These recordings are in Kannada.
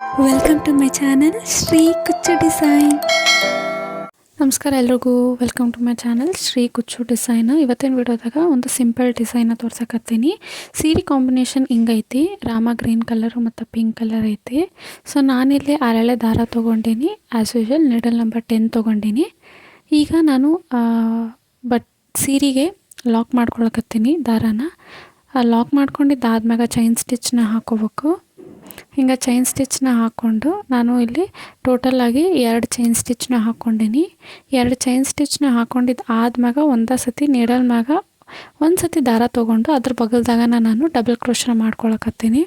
Welcome to my channel Shri Kuchchu design ನಮಸ್ಕಾರ ಎಲ್ರಿಗೂ. Welcome to my channel Shri Kuchchu design ಇವತ್ತಿನ ವಿಡಿಯೋದಾಗ ಒಂದು ಸಿಂಪಲ್ ಡಿಸೈನ ತೋರ್ಸಕತ್ತೀನಿ. ಸೀರೆ ಕಾಂಬಿನೇಷನ್ ಹಿಂಗೈತಿ ರಾಮ ಗ್ರೀನ್ ಕಲರು ಮತ್ತು ಪಿಂಕ್ ಕಲರ್ ಐತಿ. ಸೊ ನಾನಿಲ್ಲಿ ಅರಳೆ ದಾರ ತೊಗೊಂಡೀನಿ. As usual needle number ten ತೊಗೊಂಡೀನಿ. ಈಗ ನಾನು ಬಟ್ ಸೀರೆಗೆ ಲಾಕ್ ಮಾಡ್ಕೊಳಕತ್ತೀನಿ ದಾರಾನ. ಲಾಕ್ ಮಾಡ್ಕೊಂಡಿದ್ದಾದ್ಮ್ಯಾಗ ಚೈನ್ ಸ್ಟಿಚ್ನ ಹಾಕೋಬೇಕು. ಹಿಂಗೆ ಚೈನ್ ಸ್ಟಿಚ್ನ ಹಾಕ್ಕೊಂಡು ನಾನು ಇಲ್ಲಿ ಟೋಟಲಾಗಿ ಎರಡು ಚೈನ್ ಸ್ಟಿಚ್ನ ಹಾಕ್ಕೊಂಡೀನಿ ಎರಡು ಚೈನ್ ಸ್ಟಿಚ್ನ ಹಾಕ್ಕೊಂಡಿದ್ದು ಆದ್ಮ್ಯಾಗ ಒಂದೇ ಸತಿ ನೀಡಲ್ ಮ್ಯಾಗ ಒಂದು ಸತಿ ದಾರ ತೊಗೊಂಡು ಅದ್ರ ಬಗಲ್ದಾಗ ನಾನು ಡಬಲ್ ಕ್ರೋಶನ ಮಾಡ್ಕೊಳಕತ್ತೀನಿ.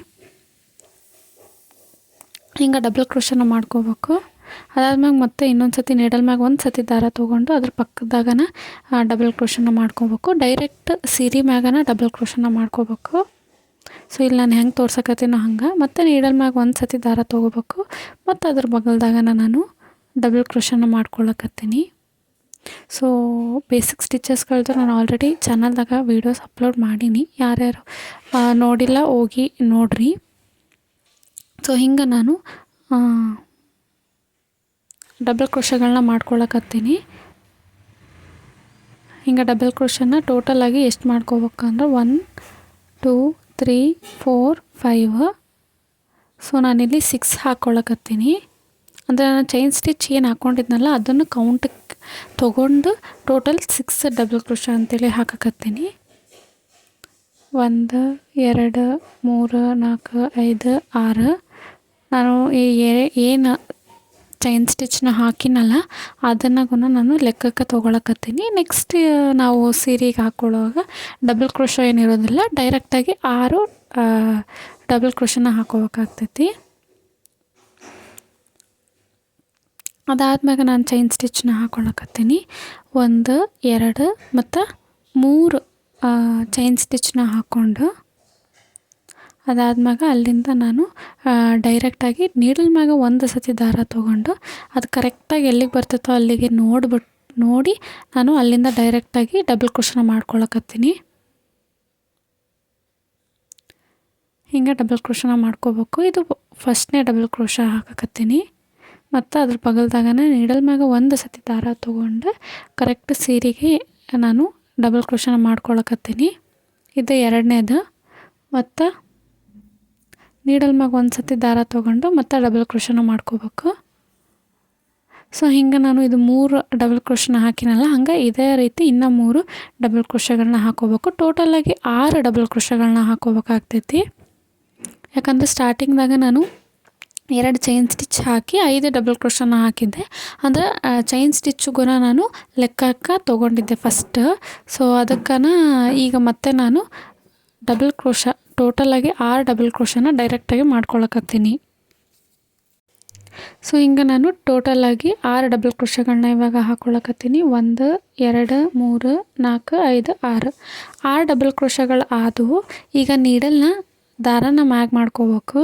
ಹಿಂಗೆ ಡಬಲ್ ಕ್ರೋಶನ ಮಾಡ್ಕೋಬೇಕು. ಅದಾದ್ಮ್ಯಾಗ ಮತ್ತೆ ಇನ್ನೊಂದು ಸತಿ ನೀಡಲ್ ಮ್ಯಾಗ ಒಂದು ಸತಿ ದಾರ ತೊಗೊಂಡು ಅದ್ರ ಪಕ್ಕದಾಗನ ಡಬಲ್ ಕ್ರೋಶನ ಮಾಡ್ಕೋಬೇಕು. ಡೈರೆಕ್ಟ್ ಸೀರೆ ಮ್ಯಾಗನ ಡಬಲ್ ಕ್ರೋಶನ ಮಾಡ್ಕೋಬೇಕು. ಸೊ ಇಲ್ಲಿ ನಾನು ಹೆಂಗೆ ತೋರ್ಸಕತ್ತೀನೋ ಹಂಗೆ. ಮತ್ತು ನೀಡಲ್ ಮ್ಯಾಗ ಒಂದು ಸತಿ ದಾರ ತೊಗೋಬೇಕು. ಮತ್ತು ಅದ್ರ ಬಗಲ್ದಾಗನ ನಾನು ಡಬಲ್ ಕ್ರೋಶನ ಮಾಡ್ಕೊಳ್ಳಕತ್ತೀನಿ ಸೊ ಬೇಸಿಕ್ ಸ್ಟಿಚಸ್ಗಳದ್ದು ನಾನು ಆಲ್ರೆಡಿ ಚಾನಲ್ದಾಗ ವೀಡಿಯೋಸ್ ಅಪ್ಲೋಡ್ ಮಾಡೀನಿ. ಯಾರ್ಯಾರು ಯಾರು ನೋಡಿಲ್ಲ ಹೋಗಿ ನೋಡ್ರಿ. ಸೊ ಹಿಂಗೆ ನಾನು ಡಬಲ್ ಕ್ರೋಶಗಳನ್ನ ಮಾಡ್ಕೊಳ್ಳಕತ್ತೀನಿ ಹಿಂಗೆ ಡಬಲ್ ಕ್ರೋಶನ ಟೋಟಲಾಗಿ ಎಷ್ಟು ಮಾಡ್ಕೋಬೇಕು ಅಂದ್ರೆ one two three, four, five. So ನಾನಿಲ್ಲಿ ಸಿಕ್ಸ್ ಹಾಕ್ಕೊಳಕತ್ತೀನಿ ಅಂದರೆ ನಾನು ಚೈನ್ ಸ್ಟಿಚ್ ಏನು ಹಾಕ್ಕೊಂಡಿದ್ನಲ್ಲ ಅದನ್ನು ಕೌಂಟಿಗೆ ತೊಗೊಂಡು ಟೋಟಲ್ ಸಿಕ್ಸ್ ಡಬಲ್ ಕ್ರೋಶ ಅಂತೇಳಿ ಹಾಕಕತ್ತೀನಿ. ಒಂದು, ಎರಡು, ಮೂರು, ನಾಲ್ಕು, ಐದು, ಆರು. ನಾನು ಏನು ಚೈನ್ ಸ್ಟಿಚ್ನ ಹಾಕಿನಲ್ಲ, ಅದನ್ನು ಕೂಡ ನಾನು ಲೆಕ್ಕಕ್ಕೆ ತೊಗೊಳಕತ್ತೀನಿ. ನೆಕ್ಸ್ಟ್ ನಾವು ಸೀರೆಗೆ ಹಾಕ್ಕೊಳ್ಳುವಾಗ ಡಬಲ್ ಕ್ರೋಶ ಏನಿರೋದಿಲ್ಲ ಡೈರೆಕ್ಟಾಗಿ ಆರು ಡಬಲ್ ಕ್ರೋಶನ ಹಾಕೋಬೇಕಾಗ್ತೈತಿ. ಅದಾದ್ಮ್ಯಾಗ ನಾನು ಚೈನ್ ಸ್ಟಿಚ್ನ ಹಾಕ್ಕೊಳಕತ್ತೀನಿ ಒಂದು, ಎರಡು, ಮತ್ತು ಮೂರು ಚೈನ್ ಸ್ಟಿಚ್ನ ಹಾಕ್ಕೊಂಡು ಅದಾದ್ಮ್ಯಾಗ ಅಲ್ಲಿಂದ ನಾನು ಡೈರೆಕ್ಟಾಗಿ ನೀಡಲ್ ಮ್ಯಾಗ ಒಂದು ಸತಿ ದಾರ ತೊಗೊಂಡು ಅದು ಕರೆಕ್ಟಾಗಿ ಎಲ್ಲಿಗೆ ಬರ್ತೈತೋ ಅಲ್ಲಿಗೆ ನೋಡ್ಬಿಟ್ಟು ನೋಡಿ ನಾನು ಅಲ್ಲಿಂದ ಡೈರೆಕ್ಟಾಗಿ ಡಬಲ್ ಕ್ರೋಶನ ಮಾಡ್ಕೊಳಕತ್ತೀನಿ. ಹಿಂಗೆ ಡಬಲ್ ಕ್ರೋಶನ ಮಾಡ್ಕೋಬೇಕು. ಇದು ಫಸ್ಟ್ನೇ ಡಬಲ್ ಕ್ರೋಶ ಹಾಕಕತ್ತೀನಿ. ಮತ್ತು ಅದ್ರ ಪಗಲ್ದಾಗನೇ ನೀಡಲ್ ಮ್ಯಾಗ ಒಂದು ಸತಿ ದಾರ ತೊಗೊಂಡು ಕರೆಕ್ಟ್ ಸೀರೆಗೆ ನಾನು ಡಬಲ್ ಕ್ರೋಶನ ಮಾಡ್ಕೊಳಕತ್ತೀನಿ. ಇದು ಎರಡನೇದು. ಮತ್ತು ನೀಡಲ್ ಮ್ಯಾಗ ಒಂದು ಸತಿ ದಾರ ತೊಗೊಂಡು ಮತ್ತೆ ಡಬಲ್ ಕ್ರೋಶನ ಮಾಡ್ಕೋಬೇಕು. ಸೊ ಹಿಂಗೆ ನಾನು ಇದು ಮೂರು ಡಬಲ್ ಕ್ರೋಶನ ಹಾಕಿನಲ್ಲ, ಹಂಗೆ ಇದೇ ರೀತಿ ಇನ್ನೂ ಮೂರು ಡಬಲ್ ಕ್ರೋಶಗಳನ್ನ ಹಾಕೋಬೇಕು. ಟೋಟಲಾಗಿ ಆರು ಡಬಲ್ ಕ್ರೋಶಗಳನ್ನ ಹಾಕೋಬೇಕಾಗ್ತೈತಿ. ಯಾಕಂದರೆ ಸ್ಟಾರ್ಟಿಂಗ್ದಾಗ ನಾನು ಎರಡು ಚೈನ್ ಸ್ಟಿಚ್ ಹಾಕಿ ಐದು ಡಬಲ್ ಕ್ರೋಶನ ಹಾಕಿದ್ದೆ. ಅಂದರೆ ಚೈನ್ ಸ್ಟಿಚ್ಚುಗುನ ನಾನು ಲೆಕ್ಕಕ್ಕೆ ತೊಗೊಂಡಿದ್ದೆ ಫಸ್ಟ್ ಸೊ ಅದಕ್ಕನ ಈಗ ಮತ್ತೆ ನಾನು ಡಬಲ್ ಕ್ರೋಶ ಟೋಟಲಾಗಿ ಆರು ಡಬಲ್ ಕ್ರೋಶನ ಡೈರೆಕ್ಟಾಗಿ ಮಾಡ್ಕೊಳಕತ್ತೀನಿ. ಸೊ ಹಿಂಗೆ ನಾನು ಟೋಟಲಾಗಿ ಆರು ಡಬಲ್ ಕ್ರೋಶಗಳನ್ನ ಇವಾಗ ಹಾಕ್ಕೊಳಕತ್ತೀನಿ ಒಂದು, ಎರಡು, ಮೂರು, ನಾಲ್ಕು, ಐದು, ಆರು. ಆರು ಡಬಲ್ ಕ್ರೋಶಗಳು ಆದವು ಈಗ ನೀಡಲ್ನ ದಾರನ ಮ್ಯಾಗ್ ಮಾಡ್ಕೋಬೇಕು.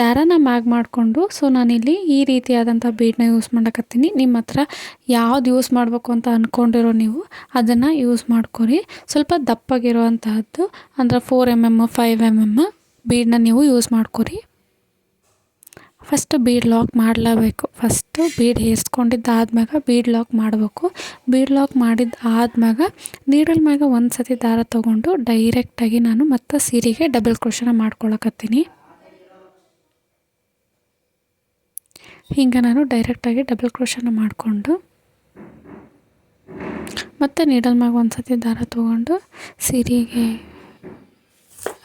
ದಾರನ ಮ್ಯಾಗ್ ಮಾಡಿಕೊಂಡು, ಸೊ ನಾನಿಲ್ಲಿ ಈ ರೀತಿಯಾದಂಥ ಬೀಡನ್ನ ಯೂಸ್ ಮಾಡಕತ್ತೀನಿ. ನಿಮ್ಮ ಹತ್ರ ಯಾವ್ದು ಯೂಸ್ ಮಾಡಬೇಕು ಅಂತ ಅಂದ್ಕೊಂಡಿರೋ ನೀವು ಅದನ್ನು ಯೂಸ್ ಮಾಡ್ಕೊರಿ. ಸ್ವಲ್ಪ ದಪ್ಪಗಿರುವಂತಹದ್ದು ಅಂದರೆ four M M five M M ಬೀಡನ್ನ ನೀವು ಯೂಸ್ ಮಾಡ್ಕೊರಿ. ಫಸ್ಟ್ ಬೀಡ್ ಲಾಕ್ ಮಾಡಲೇಬೇಕು. ಫಸ್ಟು ಬೀಡ್ ಹೇರ್ಸ್ಕೊಂಡಿದ್ದಾದ್ಮ್ಯಾಗ ಬೀಡ್ ಲಾಕ್ ಮಾಡಬೇಕು. ಬೀಡ್ ಲಾಕ್ ಮಾಡಿದ್ದು ಆದ್ಮ್ಯಾಗ ನೀಡಲ್ ಮ್ಯಾಗ ಒಂದು ಸತಿ ದಾರ ತೊಗೊಂಡು ಡೈರೆಕ್ಟಾಗಿ ನಾನು ಮತ್ತೆ ಸೀರೆಗೆ ಡಬಲ್ ಕ್ರೋಶನ ಮಾಡ್ಕೊಳಕತ್ತೀನಿ. ಹಿಂಗೆ ನಾನು ಡೈರೆಕ್ಟಾಗಿ ಡಬಲ್ ಕ್ರೋಶನ ಮಾಡಿಕೊಂಡು ಮತ್ತು ನೀಡಲ್ ಮ್ಯಾಗ ಒಂದು ಸತಿ ದಾರ ತೊಗೊಂಡು ಸೀರೆಗೆ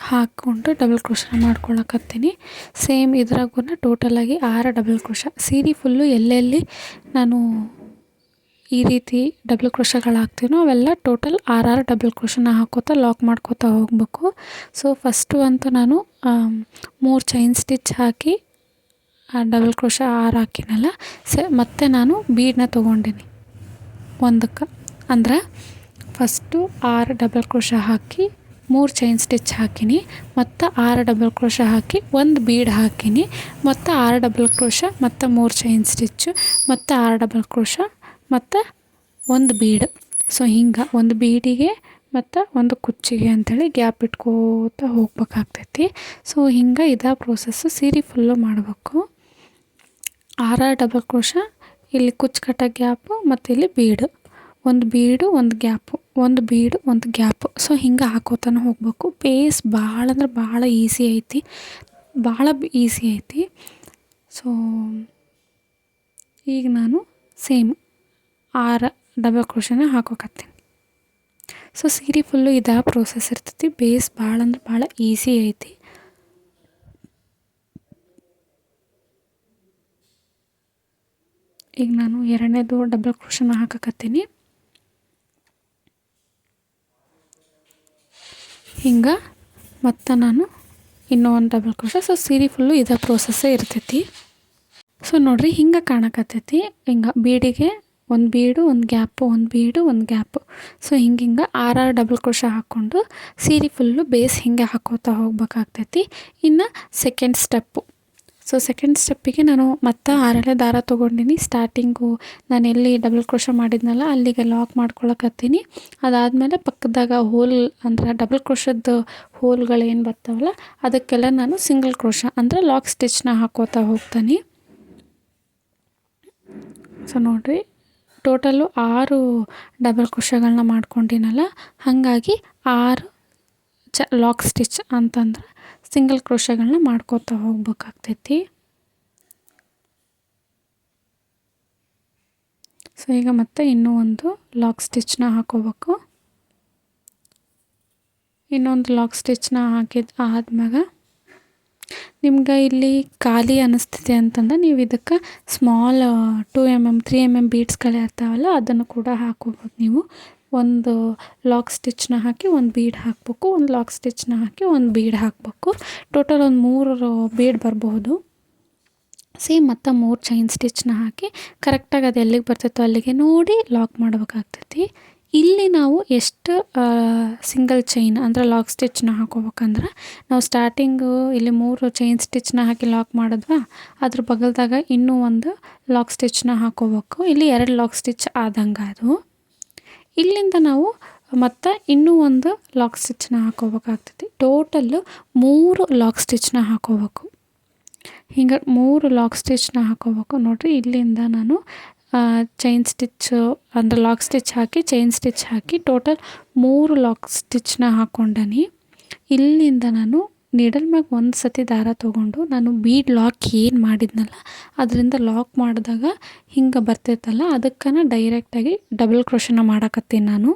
ಹಾಕ್ಕೊಂಡು ಡಬಲ್ ಕ್ರೋಶನ ಮಾಡ್ಕೊಳಕತ್ತೀನಿ. ಸೇಮ್ ಇದ್ರಾಗೂ ಟೋಟಲಾಗಿ ಆರು ಡಬಲ್ ಕ್ರೋಶ ಸೀರೆ ಫುಲ್ಲು ಎಲ್ಲೆಲ್ಲಿ ನಾನು ಈ ರೀತಿ ಡಬಲ್ ಕ್ರೋಶಗಳು ಹಾಕ್ತೀನೋ ಅವೆಲ್ಲ ಟೋಟಲ್ ಆರಾರು ಡಬಲ್ ಕ್ರೋಶನ ಹಾಕೋತಾ ಲಾಕ್ ಮಾಡ್ಕೋತಾ ಹೋಗಬೇಕು. ಸೊ ಫಸ್ಟು ಅಂತೂ ನಾನು ಮೂರು ಚೈನ್ ಸ್ಟಿಚ್ ಹಾಕಿ ಡಬಲ್ ಕ್ರೋಶ ಆರು ಹಾಕಿನಲ್ಲ. ಸ, ಮತ್ತೆ ನಾನು ಬೀಡನ್ನ ತೊಗೊಂಡಿನಿ. ಒಂದಕ್ಕೆ. ಅಂದ್ರೆ ಫಸ್ಟು ಆರು ಡಬಲ್ ಕ್ರೋಶ ಹಾಕಿ ಮೂರು ಚೈನ್ ಸ್ಟಿಚ್ ಹಾಕಿನಿ. ಮತ್ತು ಆರು ಡಬಲ್ ಕ್ರೋಶ ಹಾಕಿ ಒಂದು ಬೀಡ್ ಹಾಕಿನಿ. ಮತ್ತು ಆರು ಡಬಲ್ ಕ್ರೋಶ ಮತ್ತು ಮೂರು ಚೈನ್ ಸ್ಟಿಚ್ಚು ಮತ್ತು ಆರು ಡಬಲ್ ಕ್ರೋಶ ಮತ್ತು ಒಂದು ಬೀಡ್ ಸೊ ಹಿಂಗೆ ಒಂದು ಬೀಡಿಗೆ ಮತ್ತು ಒಂದು ಕುಚ್ಚಿಗೆ ಅಂಥೇಳಿ ಗ್ಯಾಪ್ ಇಟ್ಕೋತ ಹೋಗ್ಬೇಕಾಗ್ತೈತಿ. ಸೊ ಹಿಂಗೆ ಇದೇ ಪ್ರೋಸೆಸ್ಸು ಸೀರೆ ಫುಲ್ಲು ಮಾಡಬೇಕು. ಆರ ಡಬಲ್ ಕ್ರೋಶ ಇಲ್ಲಿ ಕುಚ್ಚು ಕಟ್ಟೋ ಗ್ಯಾಪು ಮತ್ತು ಇಲ್ಲಿ ಬೀಡು. ಒಂದು ಬೀಡು, ಒಂದು ಗ್ಯಾಪು ಒಂದು ಬೀಡು, ಒಂದು ಗ್ಯಾಪು ಸೊ ಹಿಂಗೆ ಹಾಕೋತಾನೆ ಹೋಗ್ಬೇಕು. ಬೇಸ್ ಭಾಳ ಅಂದ್ರೆ ಭಾಳ ಈಸಿ ಐತಿ. ಭಾಳ ಈಸಿ ಐತಿ. ಸೊ ಈಗ ನಾನು ಸೇಮ್ ಆರು ಡಬಲ್ ಕ್ರೋಶನ ಹಾಕೋಕತ್ತೀನಿ. ಸೊ ಸೀರೆ ಫುಲ್ಲು ಇದಾ ಪ್ರೋಸೆಸ್ ಇರ್ತೈತಿ. ಬೇಸ್ ಭಾಳ ಅಂದ್ರೆ ಭಾಳ ಈಸಿ ಐತಿ. ಈಗ ನಾನು ಎರಡನೇದು ಡಬಲ್ ಕ್ರೋಷನ ಹಾಕಕತ್ತೀನಿ. ಹಿಂಗೆ ಮತ್ತು ನಾನು ಇನ್ನೂ ಒಂದು ಡಬಲ್ ಕ್ರೋಶ ಸೊ ಸೀರೆ ಫುಲ್ಲು ಇದೇ ಪ್ರೋಸೆಸ್ಸೇ ಇರ್ತೈತಿ. ಸೊ ನೋಡಿರಿ ಹಿಂಗೆ ಕಾಣಕತ್ತೈತಿ. ಹಿಂಗೆ ಬೀಡಿಗೆ ಒಂದು ಬೀಡು, ಒಂದು ಗ್ಯಾಪು, ಒಂದು ಬೀಡು, ಒಂದು ಗ್ಯಾಪು. ಸೊ ಹಿಂಗೆ ಹಿಂಗೆ ಆರಾರು ಡಬಲ್ ಕ್ರೋಶ ಹಾಕ್ಕೊಂಡು ಸೀರೆ ಫುಲ್ಲು ಬೇಸ್ ಹಿಂಗೆ ಹಾಕೋತಾ ಹೋಗ್ಬೇಕಾಗ್ತೈತಿ. ಇನ್ನು ಸೆಕೆಂಡ್ ಸ್ಟೆಪ್ಪು ಸೊ ಸೆಕೆಂಡ್ ಸ್ಟೆಪ್ಪಿಗೆ ನಾನು ಮತ್ತೆ ಆರಳೆ ದಾರ ತೊಗೊಂಡಿನಿ. ಸ್ಟಾರ್ಟಿಂಗು ನಾನು ಎಲ್ಲಿ ಡಬಲ್ ಕ್ರೋಶ ಮಾಡಿದ್ನಲ್ಲ, ಅಲ್ಲಿಗೆ ಲಾಕ್ ಮಾಡ್ಕೊಳಕತ್ತೀನಿ. ಅದಾದಮೇಲೆ ಪಕ್ಕದಾಗ ಹೋಲ್ ಅಂದ್ರೆ ಡಬಲ್ ಕ್ರೋಶದ್ದು ಹೋಲ್ಗಳು ಏನು ಬರ್ತಾವಲ್ಲ, ಅದಕ್ಕೆಲ್ಲ ನಾನು ಸಿಂಗಲ್ ಕ್ರೋಶ ಅಂದರೆ ಲಾಕ್ ಸ್ಟಿಚ್ನ ಹಾಕೋತಾ ಹೋಗ್ತೀನಿ. ಸೊ ನೋಡಿರಿ ಟೋಟಲು ಆರು ಡಬಲ್ ಕ್ರೋಶಗಳನ್ನ ಮಾಡ್ಕೊಂಡಿನಲ್ಲ, ಹಾಗಾಗಿ ಆರು ಚ ಲಾಕ್ ಸ್ಟಿಚ್ ಅಂತಂದ್ರೆ ಸಿಂಗಲ್ ಕ್ರೋಶಗಳನ್ನ ಮಾಡ್ಕೋತಾ ಹೋಗ್ಬೇಕಾಗ್ತೈತಿ. ಸೊ ಈಗ ಮತ್ತೆ ಇನ್ನೂ ಒಂದು ಲಾಕ್ ಸ್ಟಿಚ್ನ ಹಾಕೋಬೇಕು. ಇನ್ನೊಂದು ಲಾಕ್ ಸ್ಟಿಚ್ನ ಹಾಕಿದ ಆದ್ಮ್ಯಾಗ ನಿಮ್ಗೆ ಇಲ್ಲಿ ಖಾಲಿ ಅನಿಸ್ತಿದೆ ಅಂತಂದ್ರೆ ನೀವು ಇದಕ್ಕೆ small two M M three M M ಬೀಡ್ಸ್ಗಳೇ ಇರ್ತಾವಲ್ಲ ಅದನ್ನು ಕೂಡ ಹಾಕೋಬೋದು ನೀವು. ಒಂದು ಲಾಕ್ ಸ್ಟಿಚ್ನ ಹಾಕಿ ಒಂದು ಬೀಡ್ ಹಾಕಬೇಕು, ಒಂದು ಲಾಕ್ ಸ್ಟಿಚ್ನ ಹಾಕಿ ಒಂದು ಬೀಡ್ ಹಾಕಬೇಕು. ಟೋಟಲ್ ಒಂದು ಮೂರು ಬೀಡ್ ಬರಬಹುದು. ಸೇಮ್ ಮತ್ತು ಮೂರು ಚೈನ್ ಸ್ಟಿಚ್ನ ಹಾಕಿ ಕರೆಕ್ಟಾಗಿ ಅದು ಎಲ್ಲಿಗೆ ಬರ್ತೈತೋ ಅಲ್ಲಿಗೆ ನೋಡಿ ಲಾಕ್ ಮಾಡ್ಬೇಕಾಗ್ತೈತಿ. ಇಲ್ಲಿ ನಾವು ಎಷ್ಟು ಸಿಂಗಲ್ ಚೈನ್ ಅಂದರೆ ಲಾಕ್ ಸ್ಟಿಚ್ನ ಹಾಕೋಬೇಕಂದ್ರೆ ನಾವು ಸ್ಟಾರ್ಟಿಂಗು ಇಲ್ಲಿ ಮೂರು ಚೈನ್ ಸ್ಟಿಚ್ನ ಹಾಕಿ ಲಾಕ್ ಮಾಡಿದ್ವಾ? ಅದ್ರ ಬಗಲ್ದಾಗ ಇನ್ನೂ ಒಂದು ಲಾಕ್ ಸ್ಟಿಚ್ನ ಹಾಕೋಬೇಕು. ಇಲ್ಲಿ ಎರಡು ಲಾಕ್ ಸ್ಟಿಚ್ ಆದಂಗೆ ಅದು. ಇಲ್ಲಿಂದ ನಾವು ಮತ್ತು ಇನ್ನೂ ಒಂದು ಲಾಕ್ ಸ್ಟಿಚ್ನ ಹಾಕೋಬೇಕಾಗ್ತೈತಿ. ಟೋಟಲ್ಲು ಮೂರು ಲಾಕ್ ಸ್ಟಿಚ್ನ ಹಾಕೋಬೇಕು. ಹಿಂಗೆ ಮೂರು ಲಾಕ್ ಸ್ಟಿಚ್ನ ಹಾಕೋಬೇಕು. ನೋಡಿರಿ, ಇಲ್ಲಿಂದ ನಾನು ಚೈನ್ ಸ್ಟಿಚ್ಚು ಅಂದರೆ ಲಾಕ್ ಸ್ಟಿಚ್ ಹಾಕಿ ಚೈನ್ ಸ್ಟಿಚ್ ಹಾಕಿ ಟೋಟಲ್ ಮೂರು ಲಾಕ್ ಸ್ಟಿಚ್ನ ಹಾಕ್ಕೊಂಡನಿ ಇಲ್ಲಿಂದ ನಾನು ನೀಡಲ್ ಮ್ಯಾಗ ಒಂದು ಸತಿ ದಾರ ತೊಗೊಂಡು ನಾನು ಬೀಡ್ ಲಾಕ್ ಏನು ಮಾಡಿದ್ನಲ್ಲ ಅದರಿಂದ ಲಾಕ್ ಮಾಡಿದಾಗ ಹಿಂಗೆ ಬರ್ತೈತಲ್ಲ ಅದಕ್ಕೆ ಡೈರೆಕ್ಟಾಗಿ ಡಬಲ್ ಕ್ರೋಶನ ಮಾಡಾಕತ್ತೀನಿ ನಾನು.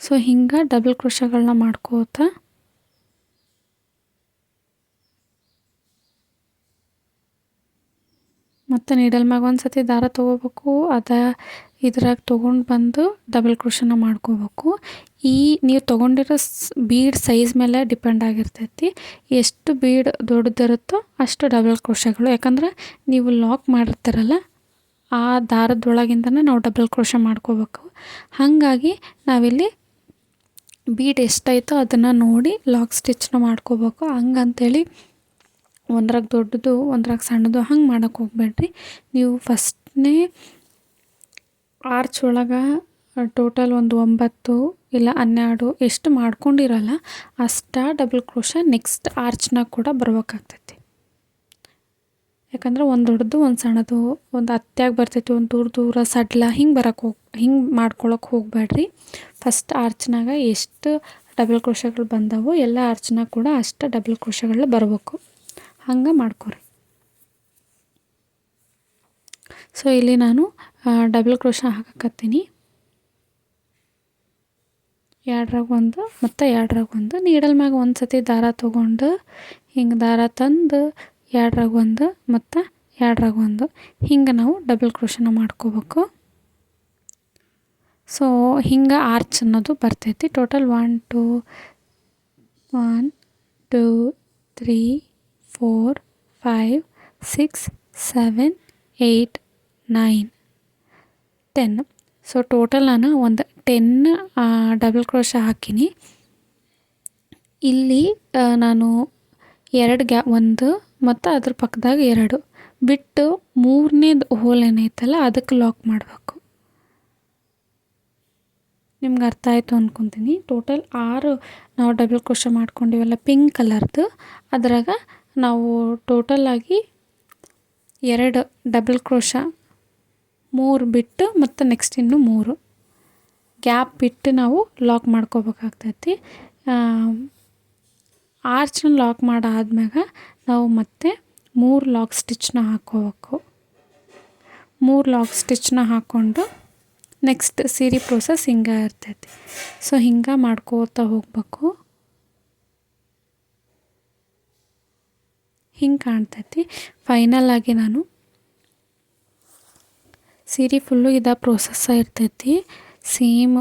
ಸೊ ಹಿಂಗೆ ಡಬಲ್ ಕ್ರೋಶಗಳನ್ನ ಮಾಡ್ಕೋತ ಮತ್ತು ನೀಡಲ್ ಮ್ಯಾಗ ಒಂದು ಸತಿ ದಾರ ತೊಗೋಬೇಕು, ಅದ ಇದ್ರಾಗ ತೊಗೊಂಡು ಬಂದು ಡಬಲ್ ಕ್ರೋಶನ ಮಾಡ್ಕೋಬೇಕು. ಈ ನೀವು ತೊಗೊಂಡಿರೋ ಬೀಡ್ ಸೈಜ್ ಮೇಲೆ ಡಿಪೆಂಡ್ ಆಗಿರ್ತೈತಿ. ಎಷ್ಟು ಬೀಡ್ ದೊಡ್ಡದಿರುತ್ತೋ ಅಷ್ಟು ಡಬಲ್ ಕ್ರೋಶಗಳು ಯಾಕಂದ್ರೆ ನೀವು ಲಾಕ್ ಮಾಡಿರ್ತೀರಲ್ಲ, ಆ ದಾರದೊಳಗಿಂದನೇ ನಾವು ಡಬಲ್ ಕ್ರೋಶ ಮಾಡ್ಕೋಬೇಕು. ಹಾಗಾಗಿ ನಾವಿಲ್ಲಿ ಬೀಡ್ ಎಷ್ಟೈತೋ ಅದನ್ನು ನೋಡಿ ಲಾಕ್ ಸ್ಟಿಚ್ನ ಮಾಡ್ಕೋಬೇಕು. ಹಂಗಂತೇಳಿ ಒಂದ್ರಾಗ ದೊಡ್ಡದು, ಒಂದ್ರಾಗ ಸಣ್ಣದು ಹಂಗೆ ಮಾಡೋಕ್ಕೆ ಹೋಗ್ಬೇಡ್ರಿ. ನೀವು ಫಸ್ಟ್ನೇ ಆರ್ಚ್ ಒಳಗೆ ಟೋಟಲ್ ಒಂದು ಒಂಬತ್ತು, ಇಲ್ಲ ಹನ್ನೆರಡು, ಎಷ್ಟು ಮಾಡ್ಕೊಂಡಿರಲ್ಲ, ಅಷ್ಟು ಡಬಲ್ ಕ್ರೋಶ ನೆಕ್ಸ್ಟ್ ಆರ್ಚ್ನಾಗ ಕೂಡ ಬರ್ಬೇಕಾಗ್ತೈತಿ. ಯಾಕಂದ್ರೆ ಒಂದು ದೊಡ್ಡದು, ಒಂದು ಸಣ್ಣದು, ಒಂದು ಹತ್ಯಾಗ ಬರ್ತೈತಿ, ಒಂದು ದೂರ ದೂರ ಸಡ್ಲ ಹಿಂಗೆ ಬರೋಕ್ಕೆ ಹೋಗಿ, ಹಿಂಗೆ ಮಾಡ್ಕೊಳಕ್ಕೆ ಹೋಗಬೇಡ್ರಿ ಫಸ್ಟ್ ಆರ್ಚ್ನಾಗ ಎಷ್ಟು ಡಬಲ್ ಕ್ರೋಶಗಳು ಬಂದವು, ಎಲ್ಲ ಆರ್ಚ್ನಾಗ ಕೂಡ ಅಷ್ಟು ಡಬಲ್ ಕ್ರೋಶಗಳು ಬರಬೇಕು. ಹಂಗೆ ಮಾಡ್ಕೊರಿ. ಸೊ ಇಲ್ಲಿ ನಾನು ಡಬಲ್ ಕ್ರೋಶ ಹಾಕಕತ್ತೀನಿ. ಎರಡ್ರಾಗ ಒಂದು, ಮತ್ತು ಎರಡ್ರಾಗ ಒಂದು. ನೀಡಲ್ ಮ್ಯಾಗ ಒಂದು ಸತಿ ದಾರ ತೊಗೊಂಡು, ಹಿಂಗೆ ದಾರ ತಂದು, ಎರಡ್ರಾಗ ಒಂದು, ಮತ್ತು ಎರಡ್ರಾಗ ಒಂದು. ಹಿಂಗೆ ನಾವು ಡಬಲ್ ಕ್ರೋಶನ ಮಾಡ್ಕೋಬೇಕು. ಸೊ ಹಿಂಗೆ ಆರ್ಚ್ ಅನ್ನೋದು ಬರ್ತೈತಿ. Total one two one two three four five six seven eight nine ten so total ನಾನು ಒಂದು ಟೆನ್ ಡಬಲ್ ಕ್ರೋಶ ಹಾಕೀನಿ. ಇಲ್ಲಿ ನಾನು ಎರಡು ಗ್ಯಾ, ಒಂದು ಮತ್ತು ಅದ್ರ ಪಕ್ಕದಾಗ ಎರಡು. ಬಿಟ್ಟು ಮೂರನೇದು ಹೋಲ್ ಏನೈತಲ್ಲ, ಅದಕ್ಕೆ ಲಾಕ್ ಮಾಡಬೇಕು. ನಿಮ್ಗೆ ಅರ್ಥ ಆಯಿತು ಅಂದ್ಕೊತೀನಿ ಟೋಟಲ್ ಆರು ನಾವು ಡಬಲ್ ಕ್ರೋಶ ಮಾಡ್ಕೊಂಡಿವಲ್ಲ ಪಿಂಕ್ ಕಲರ್ದು ಅದ್ರಾಗ ನಾವು ಟೋಟಲಾಗಿ ಎರಡು ಡಬಲ್ ಕ್ರೋಶ ಮೂರು ಬಿಟ್ಟು ಮತ್ತು ನೆಕ್ಸ್ಟ್ ಇನ್ನು ಮೂರು. ಗ್ಯಾಪ್ ಬಿಟ್ಟು ನಾವು ಲಾಕ್ ಮಾಡ್ಕೋಬೇಕಾಗ್ತೈತಿ. ಆರ್ಚನ್ನ ಲಾಕ್ ಮಾಡಾದ್ಮ್ಯಾಗ ನಾವು ಮತ್ತೆ ಮೂರು ಲಾಕ್ ಸ್ಟಿಚ್ನ ಹಾಕೋಬೇಕು ಮೂರು ಲಾಕ್ ಸ್ಟಿಚ್ನ ಹಾಕ್ಕೊಂಡು ನೆಕ್ಸ್ಟ್ ಸೀರೆ ಪ್ರೋಸೆಸ್ ಹಿಂಗೆ ಇರ್ತೈತಿ. ಸೊ ಹಿಂಗೆ ಮಾಡ್ಕೋತಾ ಹೋಗ್ಬೇಕು. ಹಿಂಗೆ ಕಾಣ್ತೈತಿ. ಫೈನಲ್ ಆಗಿ ನಾನು ಸೀರೆ ಫುಲ್ಲು ಇದ ಪ್ರೋಸೆಸ್ಸ ಇರ್ತೈತಿ. ಸೇಮ್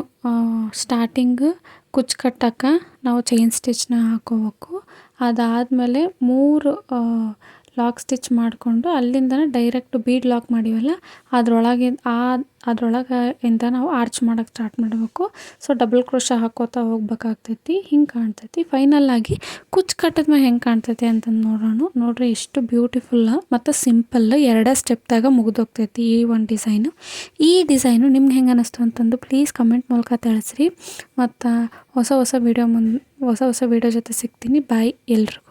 ಸ್ಟಾರ್ಟಿಂಗ್ ಕುಚ್ಚು ಕಟ್ಟಕ್ಕೆ ನಾವು ಚೈನ್ ಸ್ಟಿಚ್ನ ಹಾಕೋಬೇಕು. ಅದಾದಮೇಲೆ ಮೂರು ಲಾಕ್ ಸ್ಟಿಚ್ ಮಾಡಿಕೊಂಡು ಅಲ್ಲಿಂದನೇ ಡೈರೆಕ್ಟ್ ಬೀಡ್ ಲಾಕ್ ಮಾಡಿವಲ್ಲ, ಅದರೊಳಗೆ ಆ ಅದರೊಳಗೆ ಇಂದ ನಾವು ಆರ್ಚ್ ಮಾಡೋಕೆ ಸ್ಟಾರ್ಟ್ ಮಾಡಬೇಕು. ಸೊ, ಡಬಲ್ ಕ್ರೋಶ ಹಾಕೋತಾ ಹೋಗ್ಬೇಕಾಗ್ತೈತಿ, ಹಿಂಗೆ ಕಾಣ್ತೈತಿ. ಫೈನಲ್ ಆಗಿ ಕುಚ್ಚು ಕಟ್ಟಿದ್ಮೇಲೆ ಹೆಂಗೆ ಕಾಣ್ತೈತಿ ಅಂತಂದು ನೋಡೋಣ. ನೋಡ್ರಿ ಎಷ್ಟು ಬ್ಯೂಟಿಫುಲ್ಲ ಮತ್ತು ಸಿಂಪಲ್ ಎರಡೇ ಸ್ಟೆಪ್ದಾಗ ಮುಗಿದೋಗ್ತೈತಿ ಈ ಒಂದು ಡಿಸೈನು ಈ ಡಿಸೈನು ನಿಮ್ಗೆ ಹೆಂಗೆ ಅನ್ನಿಸ್ತು ಅಂತಂದು ಪ್ಲೀಸ್ ಕಮೆಂಟ್ ಮೂಲಕ ತಿಳಿಸ್ರಿ. ಮತ್ತು ಹೊಸ ಹೊಸ ವೀಡಿಯೋ ಮುಂದೆ ಹೊಸ ಹೊಸ ವೀಡಿಯೋ ಜೊತೆ ಸಿಗ್ತೀನಿ. ಬಾಯ್ ಎಲ್ರಿಗೂ.